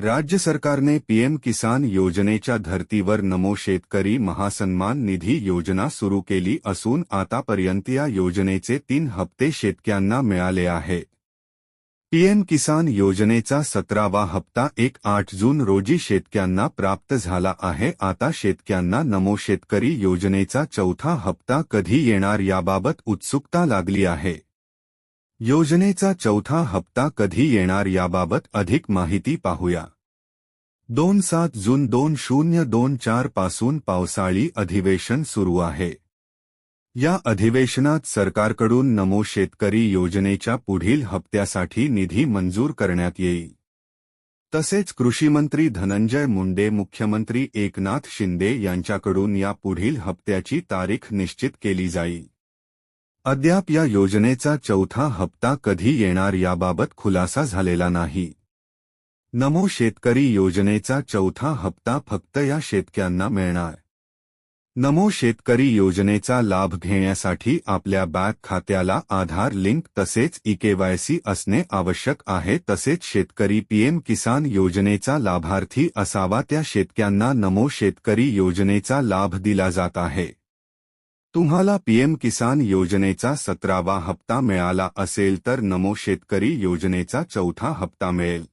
राज्य सरकारने पीएम किसान योजनेच्या धर्तीवर नमो शेतकरी महासन्मान निधी योजना सुरू केली असून आतापर्यंत या योजनेचे तीन हप्ते शेतकऱ्यांना मिळाले पीएम किसान योजनेचा सतरावा हप्ता एक आठ जून रोजी शेतकऱ्यांना प्राप्त झाला आहे. आता शेतकऱ्यांना नमो शेतकरी योजनेचा चौथा हप्ता कधी येणार याबाबत उत्सुकता लागली आहे. योजनेचा चौथा हप्ता कधी येणार याबाबत अधिक माहिती पाहूया. दोन सात जून दोन शून्य दोन चारपासून पावसाळी अधिवेशन सुरू आहे. या अधिवेशनात सरकारकडून नमो शेतकरी योजनेच्या पुढील हप्त्यासाठी निधी मंजूर करण्यात येईल. तसेच कृषीमंत्री धनंजय मुंडे मुख्यमंत्री एकनाथ शिंदे यांच्याकडून या पुढील हप्त्याची तारीख निश्चित केली जाईल. अद्याप या योजनेचा चौथा हप्ता कधी येणार याबाबत खुलासा झालेला नाही. नमो शेतकरी योजनेचा चौथा हप्ता फक्त या शेतकऱ्यांना मिळणार. नमो शेतकरी योजनेचा लाभ घेण्यासाठी आपल्या बँक खात्याला आधार लिंक तसेच इकेवायसी असणे आवश्यक आहे तसेच शेतकरी पीएम किसान योजनेचा लाभार्थी असावा त्या शेतकऱ्यांना नमो शेतकरी योजनेचा लाभ दिला जात आहे. तुम्हाला पीएम किसान योजनेचा सतरावा हप्ता मिळाला असेल तर नमो शेतकरी योजनेचा चौथा हप्ता मिळेल.